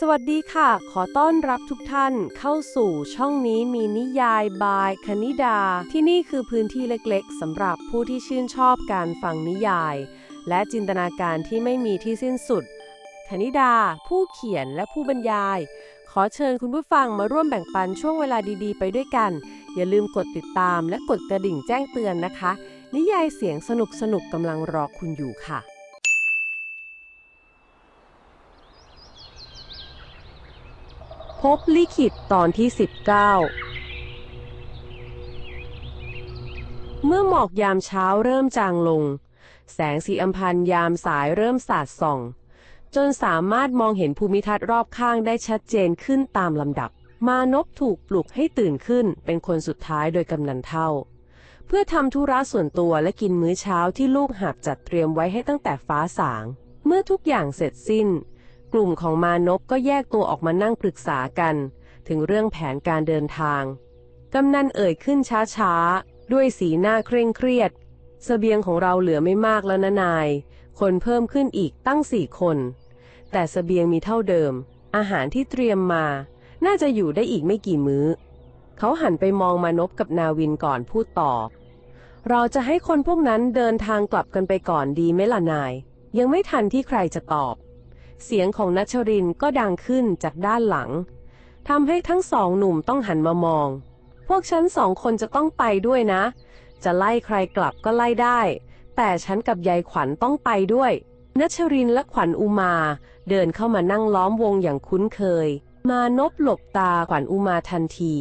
สวัสดีค่ะ ขอต้อนรับทุกท่านเข้าสู่ช่องนี้มีนิยายบายคณิดา ที่นี่คือพื้นที่เล็กๆสำหรับผู้ที่ชื่นชอบการฟังนิยาย และจินตนาการที่ไม่มีที่สิ้นสุด คณิดา ผู้เขียนและผู้บรรยาย ขอเชิญคุณผู้ฟังมาร่วมแบ่งปันช่วงเวลาดีๆ ไปด้วยกัน อย่าลืมกดติดตามและกดกระดิ่งแจ้งเตือนนะคะ นิยายเสียงสนุกๆกำลังรอคุณอยู่ค่ะ พบลิขิตตอนที่ 19 เมื่อหมอกยามเช้าเริ่มจางลง แสงสีอัมพันยามสายเริ่มสาดส่อง จนสามารถมองเห็นภูมิทัศน์รอบข้างได้ชัดเจนขึ้นตามลำดับ มานพถูกปลุกให้ตื่นขึ้นเป็นคนสุดท้ายโดยกำนันเท่า เพื่อทำธุระส่วนตัวและกินมื้อเช้าที่ลูกหาบจัดเตรียมไว้ให้ตั้งแต่ฟ้าสาง เมื่อทุกอย่างเสร็จสิ้น กลุ่มของมานพก็แยกตัวออกมานั่งปรึกษากัน ถึงเรื่องแผนการเดินทาง กำนันเอ่ยขึ้นช้าๆ ด้วยสีหน้าเคร่งเครียดเสบียงของเราเหลือไม่มากแล้วนะนาย คนเพิ่มขึ้นอีกตั้งสี่คน แต่เสบียงมีเท่าเดิม อาหารที่เตรียมมา น่าจะอยู่ได้อีกไม่กี่มื้อ เขาหันไปมองมานพกับนาวินก่อนพูดต่อ เราจะให้คนพวกนั้นเดินทางกลับกันไปก่อนดีไหมล่ะนาย ยังไม่ทันที่ใครจะตอบ เสียงของนัชรินก็ดังขึ้นจากด้านหลังทำให้ทั้งสองหนุ่มต้องหันมามอง พวกฉันสองคนจะต้องไปด้วยนะ จะไล่ใครกลับก็ไล่ได้ แต่ฉันกับยายขวัญต้องไปด้วย นัชรินและขวัญอุมา เดินเข้ามานั่งล้อมวงอย่างคุ้นเคย มานพหลบตาขวัญอุมาทันที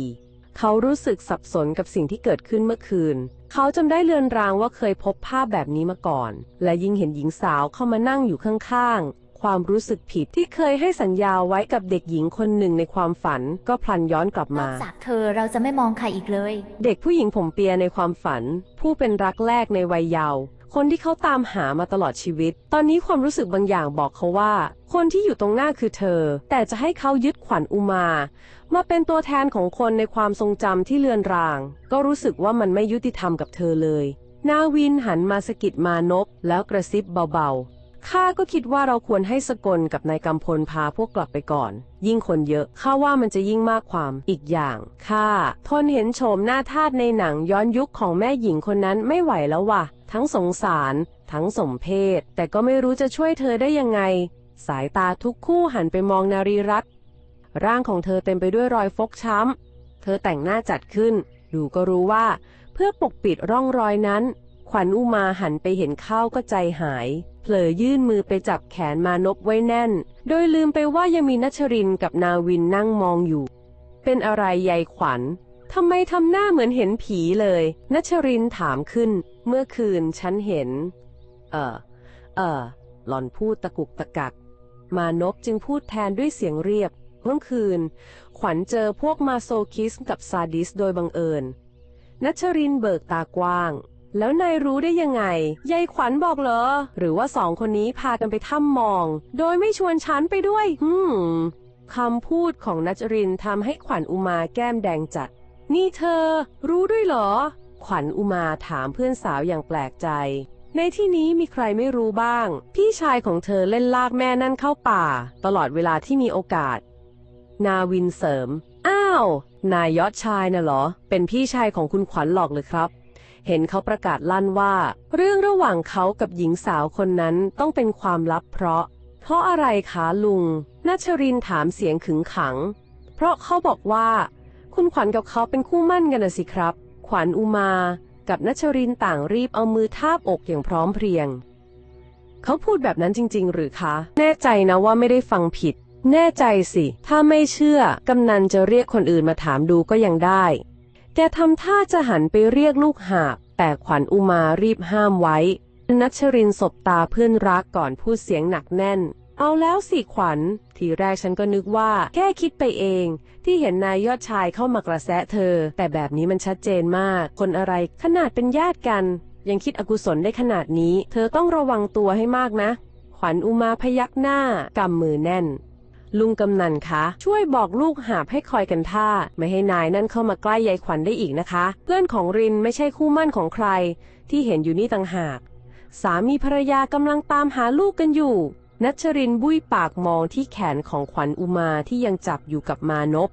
เขารู้สึกสับสนกับสิ่งที่เกิดขึ้นเมื่อคืน เขาจำได้เลือนรางว่าเคยพบภาพแบบนี้มาก่อน และยิ่งเห็นหญิงสาวเข้ามานั่งอยู่ข้างๆ ความรู้สึกผิดที่เคยให้สัญญาไว้กับเด็กหญิงคนหนึ่งในความฝัน ก็พลันย้อนกลับนอมากจากเธอเราจะไม่มองใครอีกเลย เด็กผู้หญิงผมเปียในความฝัน ผู้เป็นรักแรกในวัยเยาว์คนที่เขาตามหามาตลอดชีวิต ตอนนี้ความรู้สึกบางอย่างบอกเขาว่า คนที่อยู่ตรงหน้าคือเธอ แต่จะให้เขายึดขวัญอุมา มาเป็นตัวแทนของคนในความทรงจำที่เลือนราง ก็รู้สึกว่ามันไม่ยุติธรรมกับเธอเลย นาวินหันมาสะกิดมานพแล้วกระซิบเบาๆ ข้าก็คิดว่าเราควรให้สกลกับนายกำพลพาพวกกลับไปก่อน ยิ่งคนเยอะข้าว่ามันจะยิ่งมากความอีกอย่างข้าทนเห็นโฉมหน้าทาสในหนังย้อนยุคของแม่หญิงคนนั้นไม่ไหวแล้วว่ะทั้งสงสาร ทั้งสมเพศ แต่ก็ไม่รู้จะช่วยเธอได้ยังไง สายตาทุกคู่หันไปมองนารีรัตน์ร่างของเธอเต็มไปด้วยรอยฟกช้ำ เธอแต่งหน้าจัดขึ้น ดูก็รู้ว่า เพื่อปกปิดร่องรอยนั้น ขวัญอุมาหันไปเห็นเข้าก็ใจหาย ผลอยื่นมือไปจับแขนมานพไว้แน่น โดยลืมไปว่ายังมีนัชรินกับนาวินนั่งมองอยู่ เป็นอะไรยายขวัญทำไมทำหน้าเหมือนเห็นผีเลยนัชรินถามขึ้น เมื่อคืนฉันเห็น เออ เออ หล่อนพูดตะกุกตะกัก มานพจึงพูดแทนด้วยเสียงเรียบ เมื่อคืน ขวัญเจอพวกมาโซคิสกับซาดิสโดยบังเอิญนัชรินเบิกตากว้าง แล้วนายรู้ได้ยังไง ยายขวัญบอกเหรอ หรือว่าสองคนนี้พากันไปถ้ำมอง โดยไม่ชวนฉันไปด้วยหืมคำพูดของนัชรินทำให้ขวัญอุมาแก้มแดงจัด นี่เธอ รู้ด้วยเหรอ ขวัญอุมาถามเพื่อนสาวอย่างแปลกใจ ในที่นี้มีใครไม่รู้บ้าง พี่ชายของเธอเล่นลากแม่นั่นเข้าป่า ตลอดเวลาที่มีโอกาส นาวินเสริม อ้าว นายยอดชายน่ะเหรอ เป็นพี่ชายของคุณขวัญหรอกเลยครับ เห็นเขาประกาศลั่นว่า เรื่องระหว่างเขากับหญิงสาวคนนั้นต้องเป็นความลับเพราะ เพราะอะไรคะลุงนัชรินถามเสียงขึงขัง เพราะเขาบอกว่า คุณขวัญกับเขาเป็นคู่มั่นกันนะสิครับ ขวัญอุมา กับนัชรินต่างรีบเอามือทาบอกอย่างพร้อมเพรียง เขาพูดแบบนั้นจริง ๆ หรือคะ แน่ใจนะว่าไม่ได้ฟังผิด แน่ใจสิ ถ้าไม่เชื่อกำนันจะเรียกคนอื่นมาถามดูก็ยังได้ แกทำท่าจะหันไปเรียกลูกหาบ แต่ขวัญอุมารีบห้ามไว้ นัชรินสบตาเพื่อนรักก่อนพูดเสียงหนักแน่น เอาแล้วสิขวัญ ทีแรกฉันก็นึกว่า แค่คิดไปเอง ที่เห็นนายยอดชายเข้ามากระแสะเธอ แต่แบบนี้มันชัดเจนมาก คนอะไรขนาดเป็นญาติกัน ยังคิดอกุศลได้ขนาดนี้ เธอต้องระวังตัวให้มากนะ ขวัญอุมาพยักหน้ากำมือแน่น ลุงกำนันคะ ช่วยบอกลูกหาบให้คอยกันท่า ไม่ให้นายนั่นเข้ามาใกล้ยายขวัญได้อีกนะคะ เพื่อนของรินไม่ใช่คู่มั่นของใคร ที่เห็นอยู่นี่ต่างหาก สามีภรรยากำลังตามหาลูกกันอยู่ นัชรินบุ้ยปากมองที่แขนของขวัญอุมาที่ยังจับอยู่กับมานพ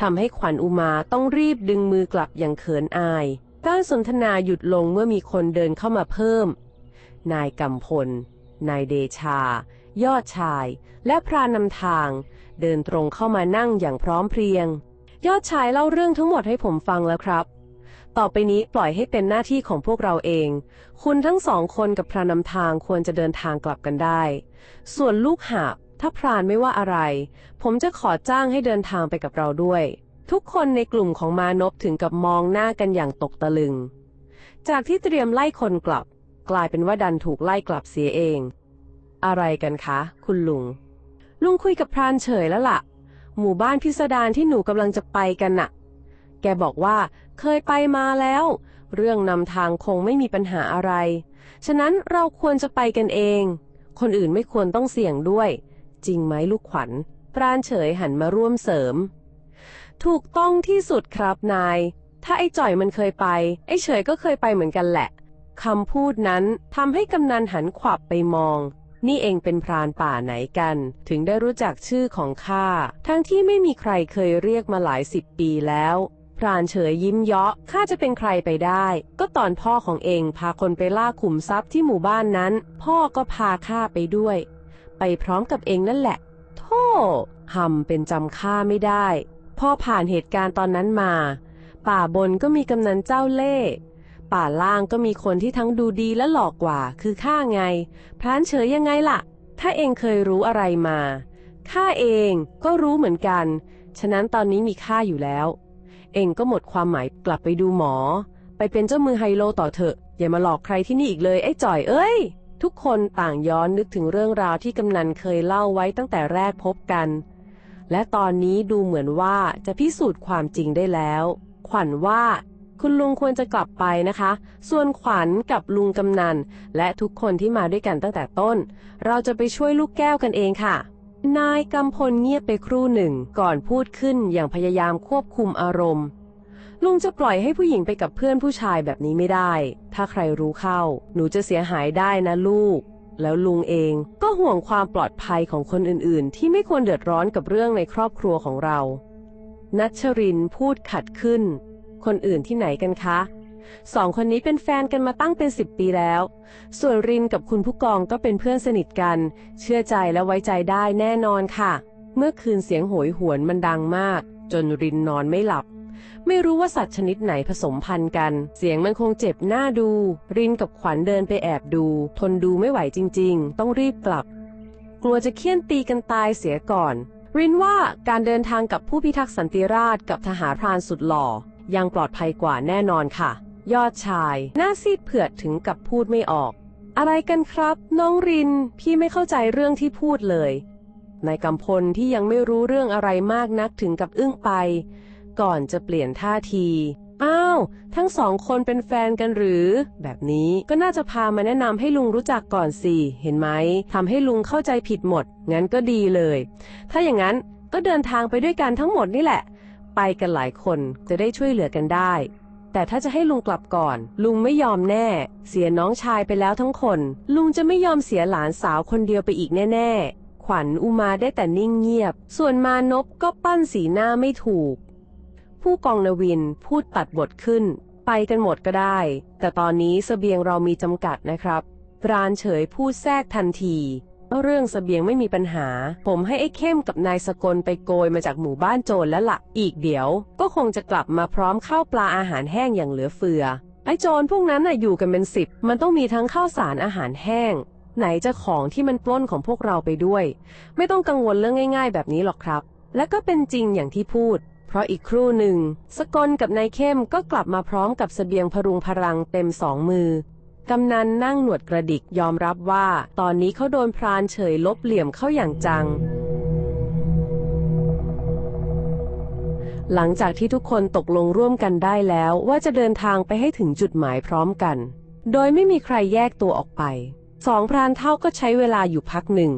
ทำให้ขวัญอุมาต้องรีบดึงมือกลับอย่างเขินอาย การสนทนาหยุดลงเมื่อมีคนเดินเข้ามาเพิ่ม นายกำพล นายเดชา ยอดชาย และพรานำทาง เดินตรงเข้ามานั่งอย่างพร้อมเพรียง ยอดชายเล่าเรื่องทั้งหมดให้ผมฟังแล้วครับ ต่อไปนี้ปล่อยให้เป็นหน้าที่ของพวกเราเอง คุณทั้งสองคนกับพรานำทางควรจะเดินทางกลับกันได้ ส่วนลูกหาบถ้าพรานไม่ว่าอะไร ผมจะขอจ้างให้เดินทางไปกับเราด้วย ทุกคนในกลุ่มของมานพถึงกับมองหน้ากันอย่างตกตะลึง จากที่เตรียมไล่คนกลับ กลายเป็นว่าดันถูกไล่กลับเสียเอง อะไรกันคะ คุณลุง ลุงคุยกับพรานเฉยแล้วล่ะ หมู่บ้านพิสดารที่หนูกำลังจะไปกันน่ะ แกบอกว่าเคยไปมาแล้ว เรื่องนำทางคงไม่มีปัญหาอะไร ฉะนั้นเราควรจะไปกันเอง คนอื่นไม่ควรต้องเสี่ยงด้วย จริงไหมลูกขวัญปราณเฉยหันมาร่วมเสริม ถูกต้องที่สุดครับนาย ถ้าไอ้จ่อยมันเคยไป ไอ้เฉยก็เคยไปเหมือนกันแหละคำพูดนั้นทำให้กำนันหันขวับไปมอง นี่เองเป็นพรานป่าไหนกัน ถึงได้รู้จักชื่อของข้า ทั้งที่ไม่มีใครเคยเรียกมาหลายสิบปีแล้ว พรานเฉยยิ้มเยาะ ข้าจะเป็นใครไปได้ ก็ตอนพ่อของเองพาคนไปล่าขุมทรัพย์ที่หมู่บ้านนั้น พ่อก็พาข้าไปด้วย ไปพร้อมกับเองนั่นแหละโธ่หำเป็นจำข้าไม่ได้ พ่อผ่านเหตุการณ์ตอนนั้นมา ป่าบนก็มีกำนันเจ้าเล่ ป่าล่างก็มีคนที่ทั้งดูดีและหลอกกว่า คือข้าไง พรานเฉยยังไงล่ะ ถ้าเองเคยรู้อะไรมา ข้าเองก็รู้เหมือนกัน ฉะนั้นตอนนี้มีข้าอยู่แล้ว เองก็หมดความหมายกลับไปดูหมอ ไปเป็นเจ้ามือไฮโลต่อเถอะ อย่ามาหลอกใครที่นี่อีกเลยไอ้จ่อยเอ้ย ทุกคนต่างย้อนนึกถึงเรื่องราวที่กำนันเคยเล่าไว้ตั้งแต่แรกพบกัน และตอนนี้ดูเหมือนว่าจะพิสูจน์ความจริงได้แล้ว ขวัญว่า คุณลุงควรจะกลับไปนะคะ ส่วนขวัญกับลุงกำนัน และทุกคนที่มาด้วยกันตั้งแต่ต้น เราจะไปช่วยลูกแก้วกันเองค่ะ นายกำพลเงียบไปครู่หนึ่งก่อนพูดขึ้นอย่างพยายามควบคุมอารมณ์ ลุงจะปล่อยให้ผู้หญิงไปกับเพื่อนผู้ชายแบบนี้ไม่ได้ ถ้าใครรู้เข้า หนูจะเสียหายได้นะลูก แล้วลุงเองก็ห่วงความปลอดภัยของคนอื่นๆ ที่ไม่ควรเดือดร้อนกับเรื่องในครอบครัวของเรานัชรินพูดขัดขึ้น คนอื่นที่ไหนกันคะสองคนนี้เป็นแฟนกันมาตั้งเป็นสิบปีแล้ว ส่วนรินกับคุณผู้กองก็เป็นเพื่อนสนิทกัน เชื่อใจและไว้ใจได้แน่นอนค่ะ เมื่อคืนเสียงโหยหวนมันดังมาก จนรินนอนไม่หลับ ไม่รู้ว่าสัตว์ชนิดไหนผสมพันธุ์กัน เสียงมันคงเจ็บหน้าดู รินกับขวัญเดินไปแอบดู ทนดูไม่ไหวจริง ๆ ต้องรีบกลับ กลัวจะเคี่ยนตีกันตายเสียก่อน รินว่าการเดินทางกับผู้พิทักษ์สันติราษฎร์กับทหารพรานสุดหล่อ ยังปลอดภัยกว่าแน่นอนค่ะ ยอดชาย หน้าซีดเผือดถึงกับพูดไม่ออก อะไรกันครับ น้องริน พี่ไม่เข้าใจเรื่องที่พูดเลยนายกำพลที่ยังไม่รู้เรื่องอะไรมากนักถึงกับอึ้งไป ก่อนจะเปลี่ยนท่าทีอ้าว ทั้งสองคนเป็นแฟนกันหรือ แบบนี้ก็น่าจะพามาแนะนำให้ลุงรู้จักก่อนสิ เห็นไหมทำให้ลุงเข้าใจผิดหมด งั้นก็ดีเลย ถ้าอย่างนั้นก็เดินทางไปด้วยกันทั้งหมดนี่แหละ ไปกันหลายคนจะได้ช่วยเหลือกันได้ แต่ถ้าจะให้ลุงกลับก่อน ลุงไม่ยอมแน่ เสียน้องชายไปแล้วทั้งคน ลุงจะไม่ยอมเสียหลานสาวคนเดียวไปอีกแน่ ๆ ขวัญอุมาได้แต่นิ่งเงียบ ส่วนมานพก็ปั้นสีหน้าไม่ถูก ผู้กองนวินพูดตัดบทขึ้น ไปกันหมดก็ได้ แต่ตอนนี้เสบียงเรามีจำกัดนะครับปราณเฉยพูดแทรกทันที เรื่องเสบียงไม่มีปัญหา ผมให้ไอ้เข้มกับนายสกลไปโกยมาจากหมู่บ้านโจรแล้วละ่ะ อีกเดี๋ยว ก็คงจะกลับมาพร้อมข้าวปลาอาหารแห้งอย่างเหลือเฟือ ไอ้โจรพวกนั้นน่ะอยู่กันเป็นสิบ มันต้องมีทั้งข้าวสารอาหารแห้ง ไหนจะของที่มันปล้นของพวกเราไปด้วย ไม่ต้องกังวลเรื่องง่าย ๆ แบบนี้หรอกครับ และก็เป็นจริงอย่างที่พูด เพราะอีกครู่หนึ่ง สกลกับนายเข้มก็กลับมาพร้อมกับเสบียงพรุงพรังเต็มสองมือ กำนันนั่งหนวดกระดิกยอมรับว่า ตอนนี้เขาโดนพรานเฉยลบเหลี่ยมเข้าอย่างจัง หลังจากที่ทุกคนตกลงร่วมกันได้แล้วว่าจะเดินทางไปให้ถึงจุดหมายพร้อมกัน โดยไม่มีใครแยกตัวออกไป สองพรานเท่าก็ใช้เวลาอยู่พักหนึ่ง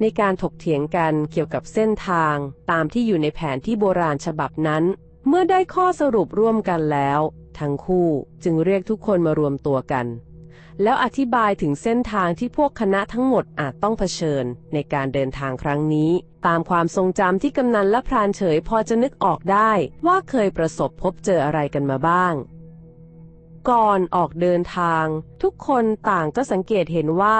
ในการถกเถียงกันเกี่ยวกับเส้นทาง ตามที่อยู่ในแผนที่โบราณฉบับนั้น เมื่อได้ข้อสรุปร่วมกันแล้ว ทั้งคู่จึงเรียกทุกคนมารวมตัวกัน แล้วอธิบายถึงเส้นทางที่พวกคณะทั้งหมดอาจต้องเผชิญ ในการเดินทางครั้งนี้ ตามความทรงจำที่กำนันและพรานเฉยพอจะนึกออกได้ ว่าเคยประสบพบเจออะไรกันมาบ้าง ก่อนออกเดินทาง ทุกคนต่างก็สังเกตเห็นว่า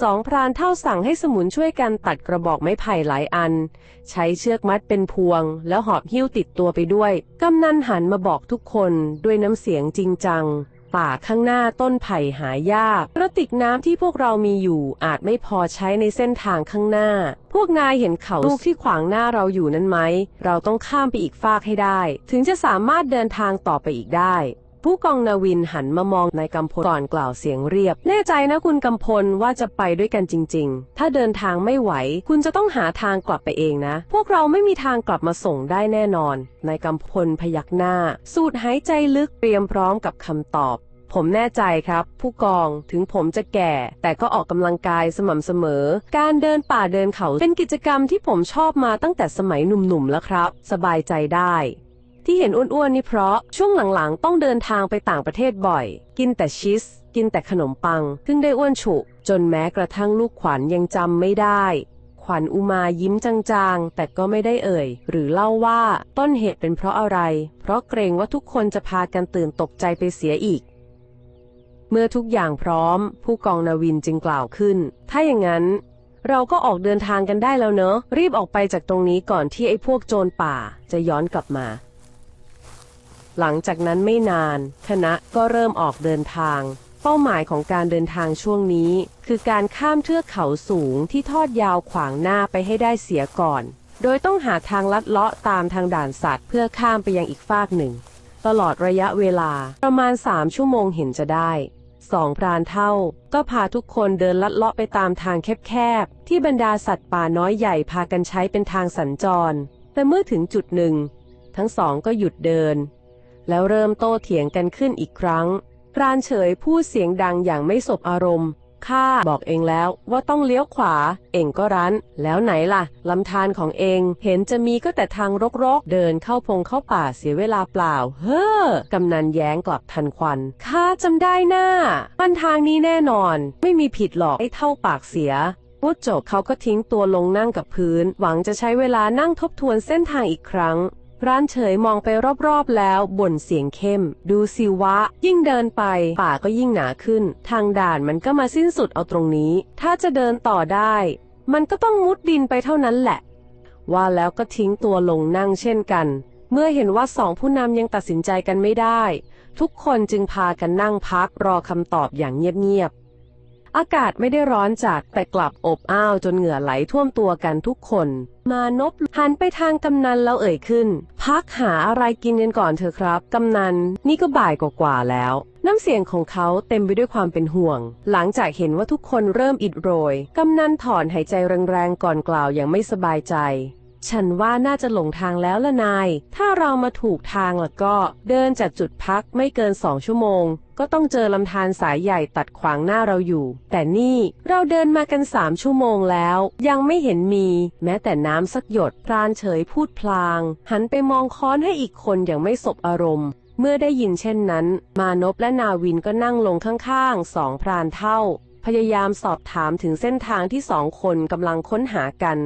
สองพรานเท่าสั่งให้สมุนช่วยกันตัดกระบอกไม้ไผ่หลายอัน ใช้เชือกมัดเป็นพวง แล้วหอบหิ้วติดตัวไปด้วยกำนันหันมาบอกทุกคนด้วยน้ำเสียงจริงจัง ป่าข้างหน้าต้นไผ่หายาก กระติกน้ำที่พวกเรามีอยู่อาจไม่พอใช้ในเส้นทางข้างหน้า พวกนายเห็นเขาลูกที่ขวางหน้าเราอยู่นั้นไหม เราต้องข้ามไปอีกฟากให้ได้ ถึงจะสามารถเดินทางต่อไปอีกได้ ผู้กองนาวินหันมามองนายกำพลก่อนกล่าวเสียงเรียบ แน่ใจนะคุณกำพลว่าจะไปด้วยกันจริง ๆ ถ้าเดินทางไม่ไหว คุณจะต้องหาทางกลับไปเองนะ พวกเราไม่มีทางกลับมาส่งได้แน่นอนนายกำพลพยักหน้า สูดหายใจลึกเตรียมพร้อมกับคำตอบผมแน่ใจครับ ผู้กองถึงผมจะแก่ แต่ก็ออกกำลังกายสม่ำเสมอ การเดินป่าเดินเขาเป็นกิจกรรมที่ผมชอบมาตั้งแต่สมัยหนุ่มๆแล้วครับ สบายใจได้ ที่เห็นอ้วนๆนี่เพราะช่วงหลังๆ ต้องเดินทางไปต่างประเทศบ่อย กินแต่ชีส กินแต่ขนมปังเพิ่งได้อ้วนฉุ จนแม้กระทั่งลูกขวัญยังจำไม่ได้ ขวัญอุมายิ้มจางๆ แต่ก็ไม่ได้เอ่ย หรือเล่าว่าต้นเหตุเป็นเพราะอะไร เพราะเกรงว่าทุกคนจะพากันตื่นตกใจไปเสียอีกเมื่อทุกอย่างพร้อม ผู้กองนาวินจึงกล่าวขึ้น ถ้าอย่างนั้น เราก็ออกเดินทางกันได้แล้วเนอะ รีบออกไปจากตรงนี้ก่อนที่ไอ้พวกโจรป่าจะย้อนกลับมา หลังจากนั้นไม่นาน คณะก็เริ่มออกเดินทาง เป้าหมายของการเดินทางช่วงนี้ คือการข้ามเทือกเขาสูงที่ทอดยาวขวางหน้าไปให้ได้เสียก่อน โดยต้องหาทางลัดเลาะตามทางด่านสัตว์ เพื่อข้ามไปยังอีกฟากหนึ่ง ตลอดระยะเวลาประมาณสามชั่วโมงเห็นจะได้สองพรานเท่า ก็พาทุกคนเดินลัดเลาะไปตามทางแคบๆ ที่บรรดาสัตว์ป่าน้อยใหญ่พากันใช้เป็นทางสัญจร แต่เมื่อถึงจุดหนึ่ง ทั้งสองก็หยุดเดิน แล้วเริ่มโต้เถียงกันขึ้นอีกครั้ง พรานเฉยพูดเสียงดังอย่างไม่สบอารมณ์ ข้าบอกเองแล้วว่าต้องเลี้ยวขวา เองก็รั้น แล้วไหนล่ะ ลำธารของเองเห็นจะมีก็แต่ทางรกๆ เดินเข้าพงเข้าป่าเสียเวลาเปล่า เฮ้อกำนันแย้งกลับทันควัน ข้าจำได้น่ามันทางนี้แน่นอน ไม่มีผิดหรอกไอ้เท่าปากเสียพูดจบเขาก็ทิ้งตัวลงนั่งกับพื้น หวังจะใช้เวลานั่งทบทวนเส้นทางอีกครั้ง ร้านเฉยมองไปรอบๆแล้วบ่นเสียงเข้ม ดูสิวะ ยิ่งเดินไป ป่าก็ยิ่งหนาขึ้น ทางด่านมันก็มาสิ้นสุดเอาตรงนี้ ถ้าจะเดินต่อได้ มันก็ต้องมุดดินไปเท่านั้นแหละ ว่าแล้วก็ทิ้งตัวลงนั่งเช่นกัน เมื่อเห็นว่าสองผู้นำยังตัดสินใจกันไม่ได้ ทุกคนจึงพากันนั่งพักรอคำตอบอย่างเงียบๆ อากาศไม่ได้ร้อนจัดแต่กลับอบอ้าวจนเหงื่อไหลท่วมตัวกันทุกคน มานพหันไปทางกำนันแล้วเอ่ยขึ้น พักหาอะไรกินกันก่อนเถอะครับ กำนัน นี่ก็บ่ายกว่าๆแล้ว น้ำเสียงของเขาเต็มไปด้วยความเป็นห่วง หลังจากเห็นว่าทุกคนเริ่มอิดโรย กำนันถอนหายใจแรงๆก่อนกล่าวอย่างไม่สบายใจฉันว่าน่าจะหลงทางแล้วละนาย ถ้าเรามาถูกทางแล้วก็เดินจากจุดพักไม่เกินสองชั่วโมง ก็ต้องเจอลำธารสายใหญ่ตัดขวางหน้าเราอยู่ แต่นี่เราเดินมากันสามชั่วโมงแล้ว ยังไม่เห็นมี แม้แต่น้ำสักหยดพรานเฉยพูดพลาง หันไปมองค้อนให้อีกคนอย่างไม่สบอารมณ์ เมื่อได้ยินเช่นนั้น มานพและนาวินก็นั่งลงข้างๆสองพรานเท่า พยายามสอบถามถึงเส้นทางที่สองคนกำลังค้นหากัน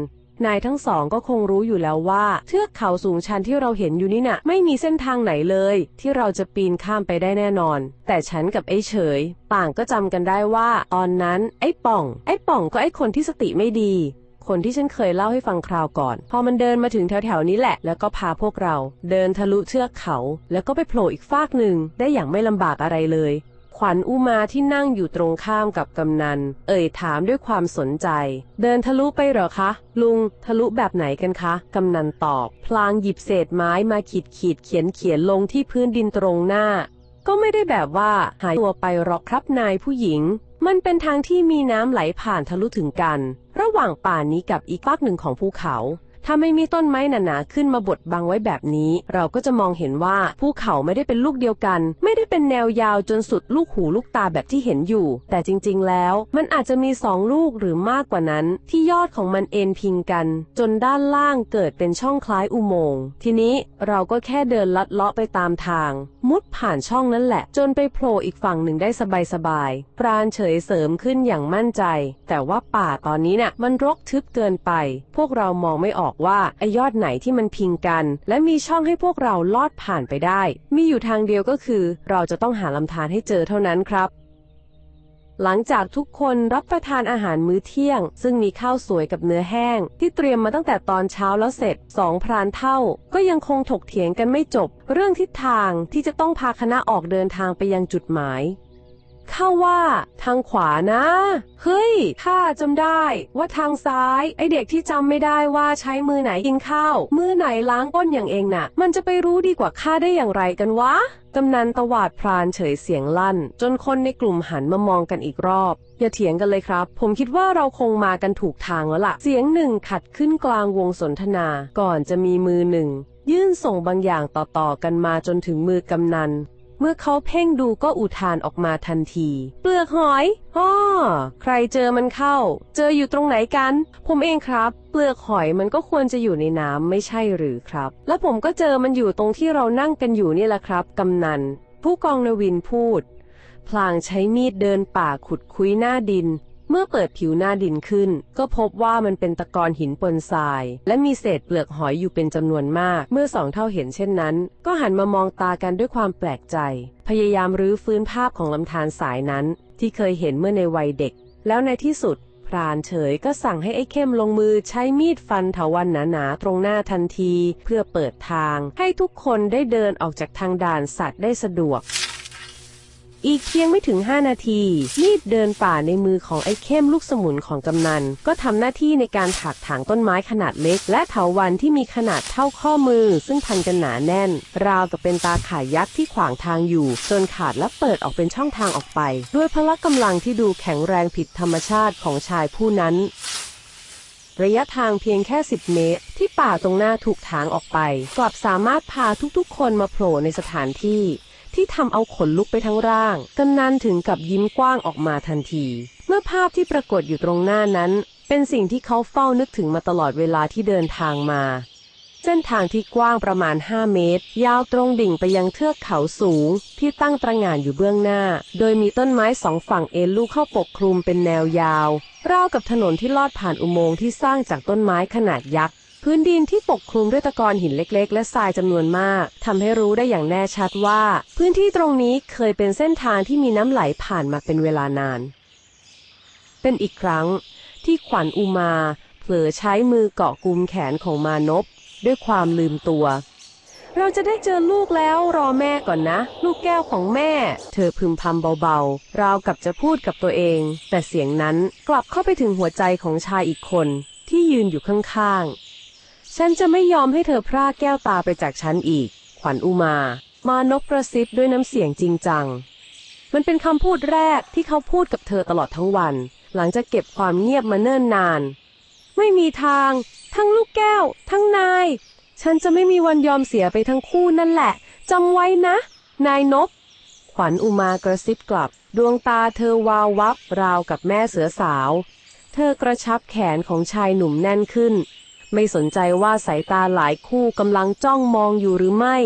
นายทั้งสองก็คงรู้อยู่แล้วว่า เทือกเขาสูงชันที่เราเห็นอยู่นี่น่ะ ไม่มีเส้นทางไหนเลย ที่เราจะปีนข้ามไปได้แน่นอน แต่ฉันกับไอ้เฉย ต่างก็จำกันได้ว่าตอนนั้น ไอ้ป่อง ไอ้ป่องก็ไอ้คนที่สติไม่ดี คนที่ฉันเคยเล่าให้ฟังคราวก่อน พอมันเดินมาถึงแถวๆนี้แหละ แล้วก็พาพวกเรา เดินทะลุเทือกเขา แล้วก็ไปโผล่อีกฟากหนึ่งได้อย่างไม่ลำบากอะไรเลย ขวัญอุมาที่นั่งอยู่ตรงข้ามกับกำนัน เอ่ยถามด้วยความสนใจ เดินทะลุไปเหรอคะ ลุง ทะลุแบบไหนกันคะ กำนันตอบ พลางหยิบเศษไม้มาขีดขีดเขียนเขียนลงที่พื้นดินตรงหน้า ก็ไม่ได้แบบว่าหายตัวไปหรอกครับนายผู้หญิง มันเป็นทางที่มีน้ำไหลผ่านทะลุถึงกัน ระหว่างป่านี้กับอีกฟากหนึ่งของภูเขา ถ้าไม่มีต้นไม้หนาๆขึ้นมาบดบังไว้แบบนี้ เราก็จะมองเห็นว่าภูเขาไม่ได้เป็นลูกเดียวกัน ไม่ได้เป็นแนวยาวจนสุดลูกหูลูกตาแบบที่เห็นอยู่ แต่จริงๆ แล้ว มันอาจจะมีสองลูกหรือมากกว่านั้น ที่ยอดของมันเอ็นพิงกัน จนด้านล่างเกิดเป็นช่องคล้ายอุโมงค์ทีนี้เราก็แค่เดินลัดเลาะไปตามทาง มุดผ่านช่องนั้นแหละ จนไปโผล่อีกฝั่งหนึ่งได้สบายๆปราณเฉยเสริมขึ้นอย่างมั่นใจ แต่ว่าป่าตอนนี้เนี่ยมันรกทึบเกินไป พวกเรามองไม่ออกว่าไอยอดไหนที่มันพิงกัน และมีช่องให้พวกเราลอดผ่านไปได้ มีอยู่ทางเดียวก็คือ เราจะต้องหาลำธารให้เจอเท่านั้นครับหลังจากทุกคนรับประทานอาหารมื้อเที่ยง ซึ่งมีข้าวสวยกับเนื้อแห้ง ที่เตรียมมาตั้งแต่ตอนเช้าแล้วเสร็จสองพรานเท่า ก็ยังคงถกเถียงกันไม่จบ เรื่องทิศทางที่จะต้องพาคณะออกเดินทางไปยังจุดหมาย ข้าว่า ทางขวานะ เฮ้ยข้าจำได้ว่าทางซ้าย ไอเด็กที่จำไม่ได้ว่าใช้มือไหนกินข้าวมือไหนล้างก้นอย่างเองน่ะ มันจะไปรู้ดีกว่าข้าได้อย่างไรกันวะกำนันตวาดพรานเฉยเสียงลั่น จนคนในกลุ่มหันมามองกันอีกรอบ อย่าเถียงกันเลยครับ ผมคิดว่าเราคงมากันถูกทางแล้วล่ะ เสียงหนึ่งขัดขึ้นกลางวงสนทนา ก่อนจะมีมือหนึ่งยื่นส่งบางอย่างต่อๆกันมาจนถึงมือกำนัน เมื่อเขาเพ่งดูก็อุทานออกมาทันที เปลือกหอยอ้อใครเจอมันเข้า เจออยู่ตรงไหนกัน ผมเองครับ เปลือกหอยมันก็ควรจะอยู่ในน้ำไม่ใช่หรือครับ และผมก็เจอมันอยู่ตรงที่เรานั่งกันอยู่นี่แหละครับกำนัน ผู้กองนวินพูด พลางใช้มีดเดินป่าขุดคุยหน้าดิน เมื่อเปิดผิวหน้าดินขึ้น ก็พบว่ามันเป็นตะกอนหินปนทราย และมีเศษเปลือกหอยอยู่เป็นจำนวนมาก เมื่อสองเท่าเห็นเช่นนั้น ก็หันมามองตากันด้วยความแปลกใจ พยายามรื้อฟื้นภาพของลำธารสายนั้น ที่เคยเห็นเมื่อในวัยเด็ก แล้วในที่สุด พรานเฉยก็สั่งให้ไอ้เข้มลงมือใช้มีดฟันเถาวันหนาๆตรงหน้าทันที เพื่อเปิดทาง ให้ทุกคนได้เดินออกจากทางด่านสัตว์ได้สะดวก อีกเพียงไม่ถึง 5 นาที มีดเดินป่าในมือของไอ้เข้มลูกสมุนของกำนัน ก็ทำหน้าที่ในการถักถางต้นไม้ขนาดเล็ก และเถาวันที่มีขนาดเท่าข้อมือ ซึ่งพันกันหนาแน่น ราวกับเป็นตาข่ายยักษ์ที่ขวางทางอยู่ จนขาดและเปิดออกเป็นช่องทางออกไป ด้วยพละกำลังที่ดูแข็งแรงผิดธรรมชาติของชายผู้นั้นระยะทางเพียงแค่ 10 เมตร ที่ป่าตรงหน้าถูกถางออกไป กลับสามารถพาทุกๆ คนมาโผล่ในสถานที่ ที่ทำเอาขนลุกไปทั้งร่างกำนันถึงกับยิ้มกว้างออกมาทันที เมื่อภาพที่ปรากฏอยู่ตรงหน้านั้น เป็นสิ่งที่เขาเฝ้านึกถึงมาตลอดเวลาที่เดินทางมา เส้นทางที่กว้างประมาณ 5 เมตร ยาวตรงดิ่งไปยังเทือกเขาสูง ที่ตั้งตระหง่านอยู่เบื้องหน้า โดยมีต้นไม้สองฝั่งเอ็นลูกเข้าปกคลุมเป็นแนวยาวราวกับถนนที่ลอดผ่านอุโมงค์ที่สร้างจากต้นไม้ขนาดยักษ์ พื้นดินที่ปกคลุมด้วยตะกอนหินเล็ก ๆ และทรายจำนวนมากทำให้รู้ได้อย่างแน่ชัดว่า พื้นที่ตรงนี้เคยเป็นเส้นทางที่มีน้ำไหลผ่านมาเป็นเวลานาน เป็นอีกครั้งที่ขวัญอุมา เผลอใช้มือเกาะกุมแขนของมานพด้วยความลืมตัว เราจะได้เจอลูกแล้วรอแม่ก่อนนะ ลูกแก้วของแม่ เธอพึมพำเบาๆ ราวกับจะพูดกับตัวเอง แต่เสียงนั้นกลับเข้าไปถึงหัวใจของชายอีกคนที่ยืนอยู่ข้างๆ ฉันจะไม่ยอมให้เธอพรากแก้วตาไปจากฉันอีก ขวัญอุมา มานพกระซิบด้วยน้ำเสียงจริงจัง มันเป็นคำพูดแรกที่เขาพูดกับเธอตลอดทั้งวัน หลังจากเก็บความเงียบมาเนิ่นนาน ไม่มีทาง ทั้งลูกแก้ว ทั้งนาย ฉันจะไม่มีวันยอมเสียไปทั้งคู่นั่นแหละจำไว้นะ นายนบขวัญอุมากระซิบกลับ ดวงตาเธอวาววับราวกับแม่เสือสาว เธอกระชับแขนของชายหนุ่มแน่นขึ้น ไม่สนใจว่าสายตาหลายคู่กำลังจ้องมองอยู่หรือไม่